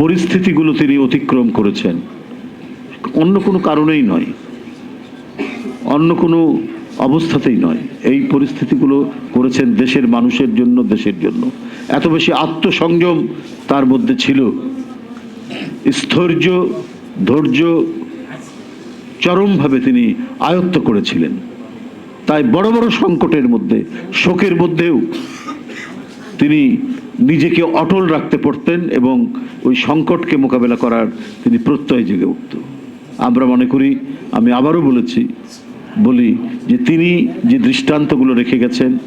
পরিস্থিতিগুলো তিনি অতিক্রম করেছেন। অন্য কোনো কারণেই নয়। অন্য কোনো অবস্থাতেই নয়। এই পরিস্থিতিগুলো করেছেন দেশের মানুষের জন্য, দেশের জন্য। এত বেশি আত্মসংযম তার মধ্যে ছিল। স্থৈর্য, ধৈর্য চরমভাবে তিনি আয়ত্ত করেছিলেন। তাই বড় বড় সংকটের মধ্যে, শোকের মধ্যেও তিনি নিজেকে অটল রাখতে পারতেন এবং ওই সংকটকে মোকাবেলা করার তিনি প্রত্যয় জেগে উঠত। আমরা মনে করি, আমি আবারও বলেছি, বলি যে তিনি যে দৃষ্টান্তগুলো রেখে গেছেন,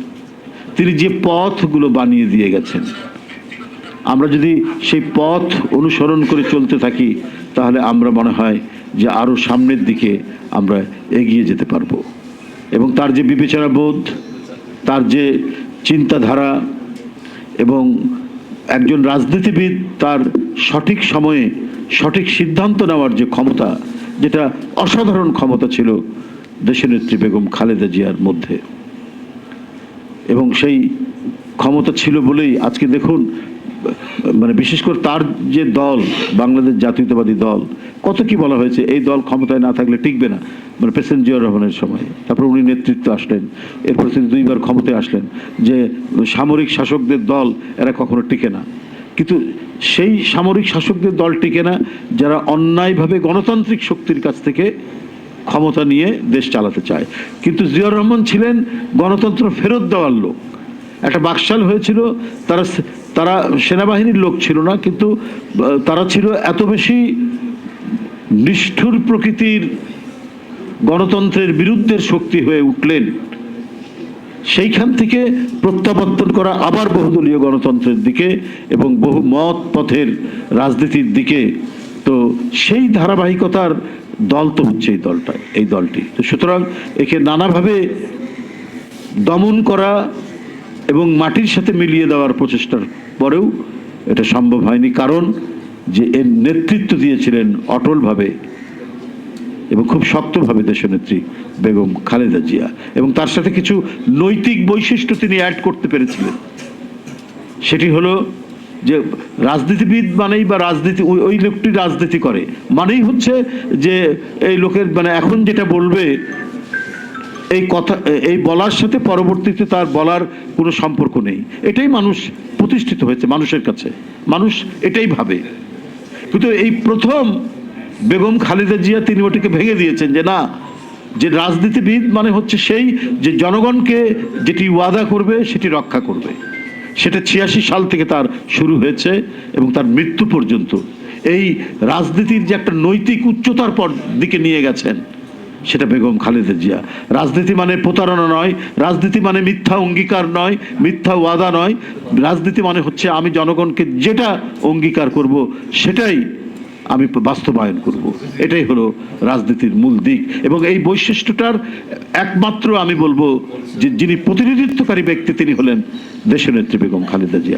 তিনি যে পথগুলো বানিয়ে দিয়ে গেছেন, আমরা যদি সেই পথ অনুসরণ করে চলতে থাকি, তাহলে আমরা মনে হয় যে আরও সামনের দিকে আমরা এগিয়ে যেতে পারব। এবং তার যে বিবেচনা বোধ তার যে চিন্তাধারা এবং একজন রাজনীতিবিদ তার সঠিক সময়ে সঠিক সিদ্ধান্ত নেওয়ার যে ক্ষমতা, যেটা অসাধারণ ক্ষমতা ছিল দেশনেত্রী বেগম খালেদা জিয়ার মধ্যে। এবং সেই ক্ষমতা ছিল বলেই আজকে দেখুন মানে বিশেষ করে তার যে দল, বাংলাদেশ জাতীয়তাবাদী দল, কত কি বলা হয়েছে? এই দল ক্ষমতায় না থাকলে টিকবে না। মানে প্রেসিডেন্ট জিয়াউর রহমানের সময়। তারপর উনি নেতৃত্ব আসলেন। এরপর তিনি দুইবার ক্ষমতায় আসলেন যে সামরিক শাসকদের দল এরা কখনো টিকে না। কিন্তু সেই সামরিক শাসকদের দল টিকে না, যারা অন্যায়ভাবে গণতান্ত্রিক শক্তির কাছ থেকে ক্ষমতা নিয়ে দেশ চালাতে চায়। কিন্তু জিয়াউর রহমান ছিলেন গণতন্ত্র ফেরত দেওয়ার লোক। একটা বাকশাল হয়েছিল, তারা তারা সেনাবাহিনীর লোক ছিল না, কিন্তু তারা ছিল এত বেশি নিষ্ঠুর প্রকৃতির গণতন্ত্রের বিরুদ্ধের শক্তি হয়ে উঠলেন, সেইখান থেকে প্রত্যাবর্তন করা আবার বহুদলীয় গণতন্ত্রের দিকে এবং বহু মত পথের রাজনীতির দিকে। তো সেই ধারাবাহিকতার দল তো হচ্ছে এই দলটা এই দলটি। তো সুতরাং একে নানাভাবে দমন করা এবং মাটির সাথে মিলিয়ে দেওয়ার প্রচেষ্টার পরেও এটা সম্ভব হয়নি। কারণ যে এর নেতৃত্ব দিয়েছিলেন অটলভাবে এবং খুব শক্তভাবে দেশনেত্রী বেগম খালেদা জিয়া। এবং তার সাথে কিছু নৈতিক বৈশিষ্ট্য তিনি অ্যাড করতে পেরেছিলেন। সেটি হলো যে রাজনীতিবিদ মানেই বা রাজনীতি, ওই ওই লোকটি রাজনীতি করে। মানেই হচ্ছে যে এই লোকের মানে এখন যেটা বলবে এই কথা, এই বলার সাথে পরবর্তীতে তার বলার কোনো সম্পর্ক নেই। এটাই মানুষ প্রতিষ্ঠিত হয়েছে মানুষের কাছে। মানুষ এটাই ভাবে। কিন্তু এই প্রথম বেগম খালেদা জিয়া তিনি ওটিকে ভেঙে দিয়েছেন যে না, যে রাজনীতিবিদ মানে হচ্ছে সেই যে জনগণকে যেটি ওয়াদা করবে সেটি রক্ষা করবে। সেটা ছিয়াশি সাল থেকে তার শুরু হয়েছে এবং তার মৃত্যু পর্যন্ত। এই রাজনীতির যে একটা নৈতিক উচ্চতার পর দিকে নিয়ে গেছেন সেটা বেগম খালেদা জিয়া। রাজনীতি মানে প্রতারণা নয়, রাজনীতি মানে মিথ্যা অঙ্গীকার নয়, মিথ্যা ওয়াদা নয়। রাজনীতি মানে হচ্ছে আমি জনগণকে যেটা অঙ্গীকার করব সেটাই আমি বাস্তবায়ন করব। এটাই হলো রাজনীতির মূল দিক। এবং এই বৈশিষ্ট্যটার একমাত্র আমি বলব যে যিনি প্রতিনিধিত্বকারী ব্যক্তি তিনি হলেন দেশনেত্রী বেগম খালেদা জিয়া।